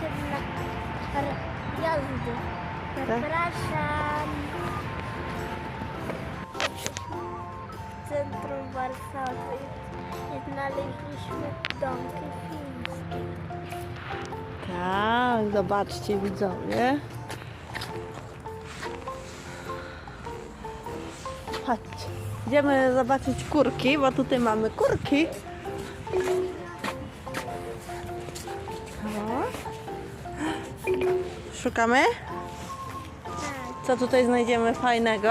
się na jazdy. Tak. Zapraszam. Centrum Warszawy znaleźliśmy domki fińskie. Tak, zobaczcie widzowie. Chodźcie, idziemy zobaczyć kurki, bo tutaj mamy kurki. Szukamy? Co tutaj znajdziemy fajnego?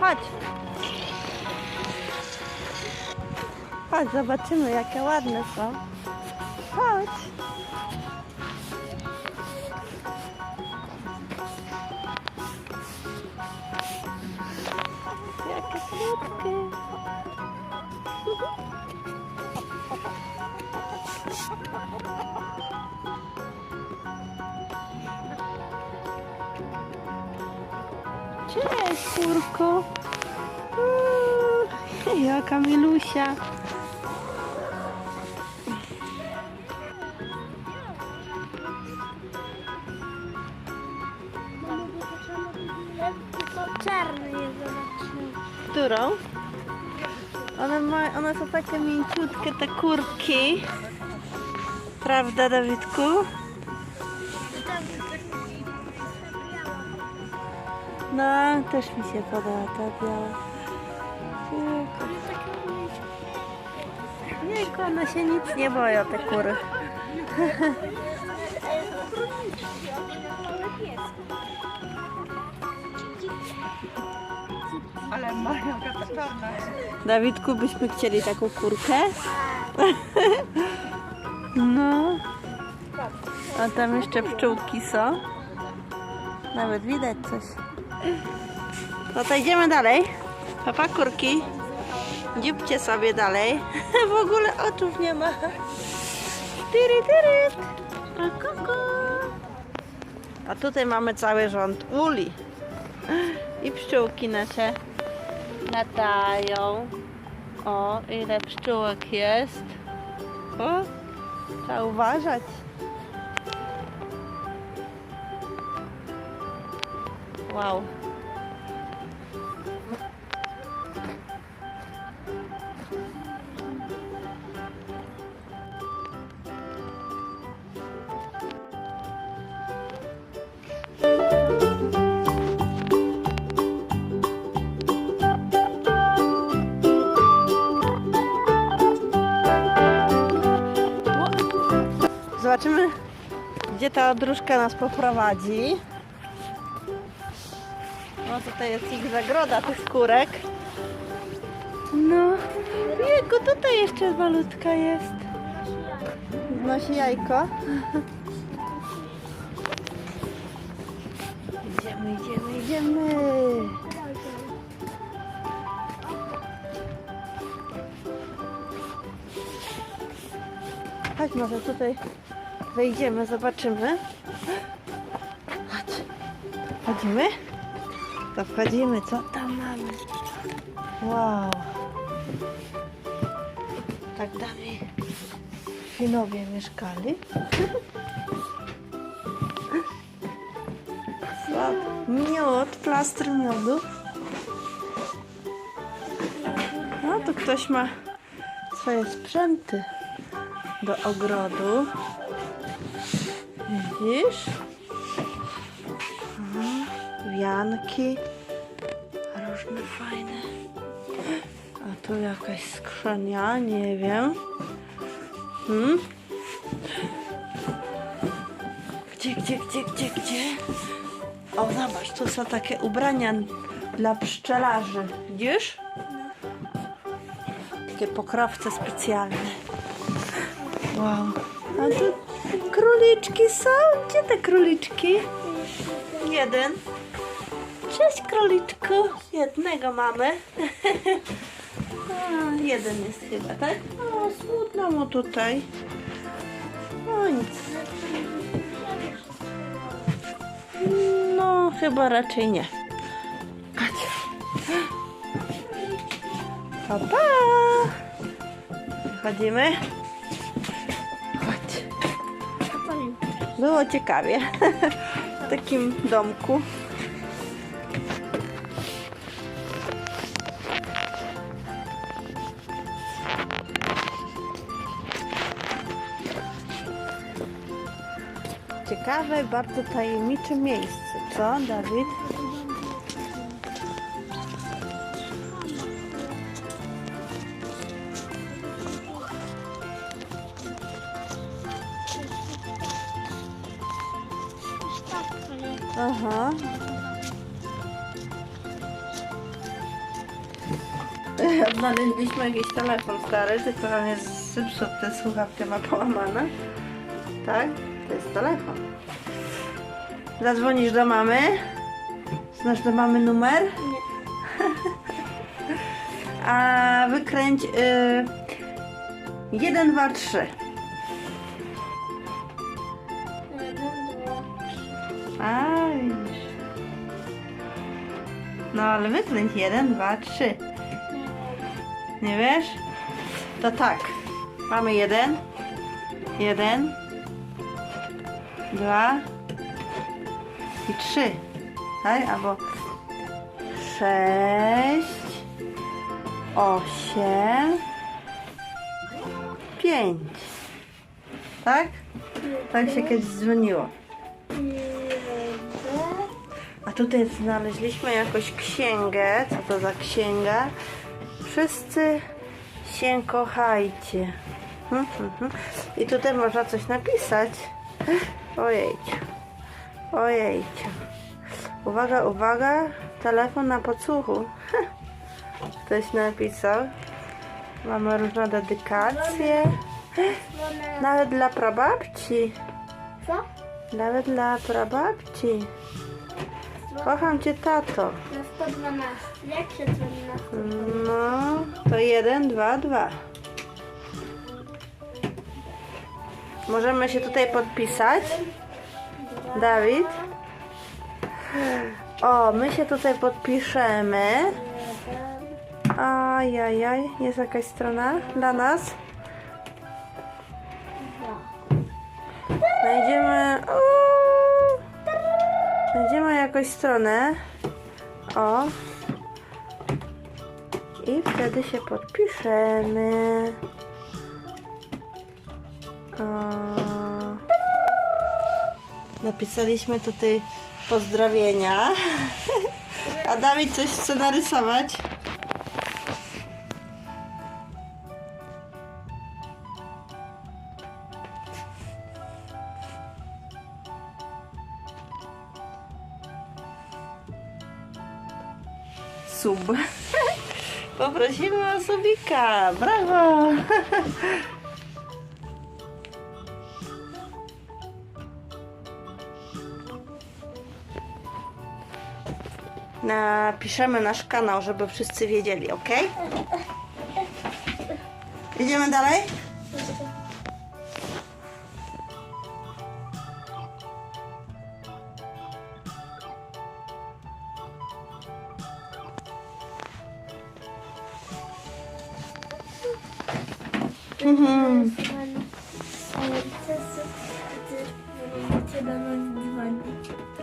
Chodź. Chodź, zobaczymy jakie ładne są. Chodź. Cześć, kurko. Uuu, Jaka milusia. Czarny je zobaczymy. Którą? One, ma, one są takie mięciutkie, te kurki. Prawda, Dawidku? No, też mi się podoba ta biała. Jejku, one się nic nie boją, te kury. Ale mają. Dawidku, byśmy chcieli taką kurkę? No. A tam jeszcze pszczółki są. Nawet widać coś. No to idziemy dalej. Papa kurki. Dziubcie sobie dalej. W ogóle oczów nie ma. Tyry, tyry. A kuku. A tutaj mamy cały rząd uli. I pszczółki nasze latają. O, ile pszczółek jest. O, trzeba uważać. Wow. Zobaczymy, gdzie ta dróżka nas poprowadzi. No tutaj jest ich zagroda tych kurek. No, jego tutaj jeszcze malutka jest. Znosi jajko. Idziemy, idziemy, idziemy. Chodź może tutaj wejdziemy, zobaczymy. Chodź. Wchodzimy? To wchodzimy, co tam mamy? Wow. Tak dawniej Finowie mieszkali. Miód, plastr miodu. No tu ktoś ma swoje sprzęty do ogrodu. Widzisz? Wianki. Różne fajne. A tu jakaś skrzynia, nie wiem. Hmm? Gdzie, gdzie, gdzie, gdzie, gdzie? O, zobacz, tu są takie ubrania dla pszczelarzy. Widzisz? Takie pokrowce specjalne. Wow. A tu króliczki są? Gdzie te króliczki? Jeden. Cześć króliczku. Jednego mamy. A, jeden jest chyba, tak? O, smutno mu tutaj. No nic. No, chyba raczej nie. Chodź. Pa, pa! Chodź. Było ciekawie w takim domku. Ciekawe, bardzo tajemnicze miejsce, co Dawid? Aha. Odnaleźliśmy jakiś telefon stary, tylko on jest zepsuty, słuchawka ma połamane. Tak? To jest telefon. Zadzwonisz do mamy? Znasz do mamy numer? A wykręć y, 1, 2, 3. A, widzisz. No ale wykręć 1, 2, 3. Nie wiesz? To tak. Mamy jeden. Jeden. Dwa. I trzy. Tak? Albo sześć. Osiem. Pięć. Tak? Tak się kiedyś dzwoniło. A tutaj znaleźliśmy jakąś księgę. Co to za księga? Wszyscy się kochajcie. Hmm, hmm. I tutaj można coś napisać. Ojejciu. Ojejciu. Uwaga, uwaga. Telefon na podsłuchu. Ktoś napisał. Mamy różne dedykacje. Nawet dla prababci. Co? Nawet dla prababci. Kocham cię, tato. Na 112. Jak się dzwoni na 112? No, to jeden, dwa, dwa. Możemy się tutaj podpisać. Dawid. O, my się tutaj podpiszemy. Ajajaj, jest jakaś strona dla nas. Znajdziemy. Znajdziemy jakąś stronę. O. I wtedy się podpiszemy. Napisaliśmy tutaj pozdrowienia. A Dawid coś chce narysować. Sub. Poprosimy o subika. Brawo! Napiszemy nasz kanał, żeby wszyscy wiedzieli, ok? Idziemy dalej? Mhm.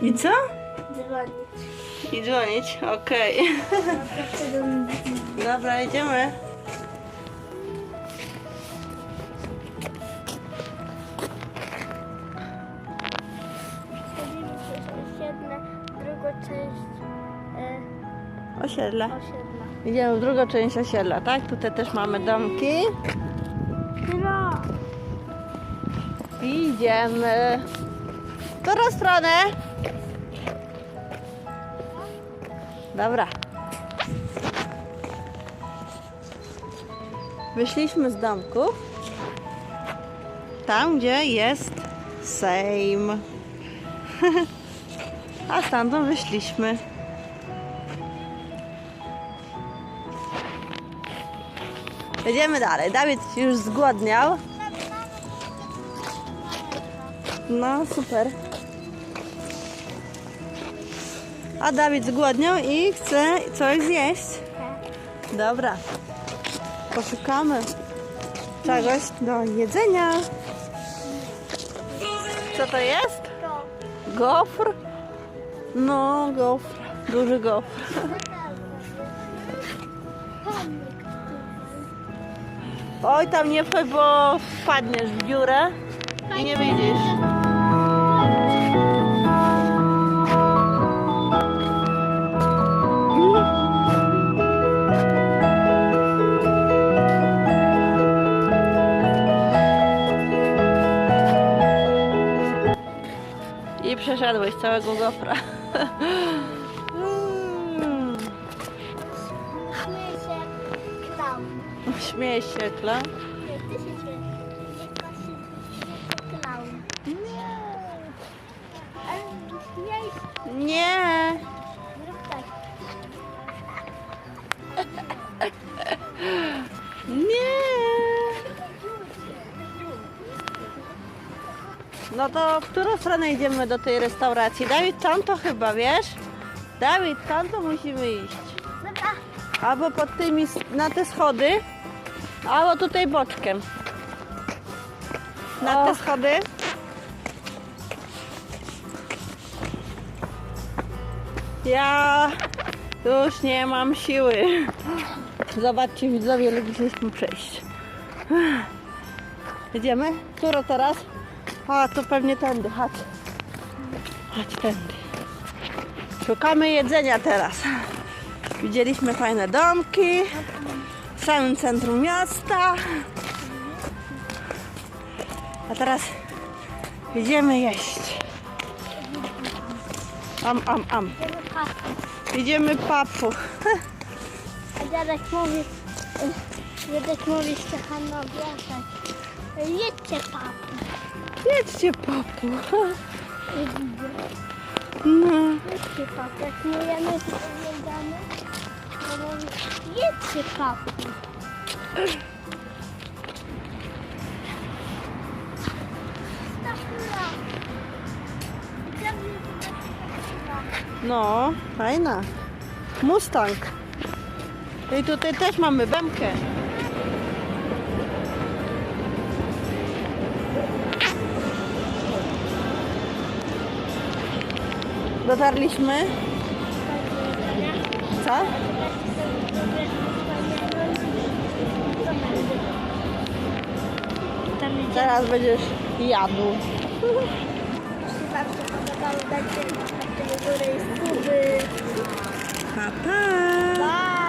I co? Dzwonić. I dzwonić, okej. Dzwonić. Dobra, idziemy. E, Osiedle. osiedla. Idziemy w drugą część osiedla, tak? Tutaj też mamy domki. No. Idziemy. W którą stronę? Dobra. Wyszliśmy z domku. Tam, gdzie jest Sejm. A stamtąd wyszliśmy. Jedziemy dalej. Dawid już zgłodniał. No, super. A Dawid zgłodniał i chce coś zjeść. Dobra. Poszukamy czegoś do jedzenia. Co to jest? Gofr? No, gofr. Duży gofr. Oj, tam nie wchodź, bo wpadniesz w dziurę i nie widzisz. Przeszedłeś całego gofra. Śmieje się klaun. Śmieje się. No to w którą stronę idziemy do tej restauracji? Dawid, tam to chyba, wiesz? Dawid, tam to musimy iść. Dobra. Albo pod tymi, na te schody, albo tutaj boczkiem. Na te schody. Ja już nie mam siły. Zobaczcie widzowie, ile musieliśmy przejść. Idziemy? Którą teraz? A, to pewnie tędy, chodź. Chodź tędy. Szukamy jedzenia teraz. Widzieliśmy fajne domki w samym centrum miasta. A teraz idziemy jeść. Am, am, am. Idziemy papu. A dziadek mówi, dziadek mówi Stefanowi, tak, jedźcie papu. Jedźcie papu. No. jedźcie papu. Jak my jemy, to oglądamy, jedźcie papu. No, fajna. Mustang. I tutaj też mamy bębkę. Dotarliśmy. Co? Teraz będziesz jadł. Jeśli Wam się podobało, dajcie łapkę do góry i suby. Pa, pa.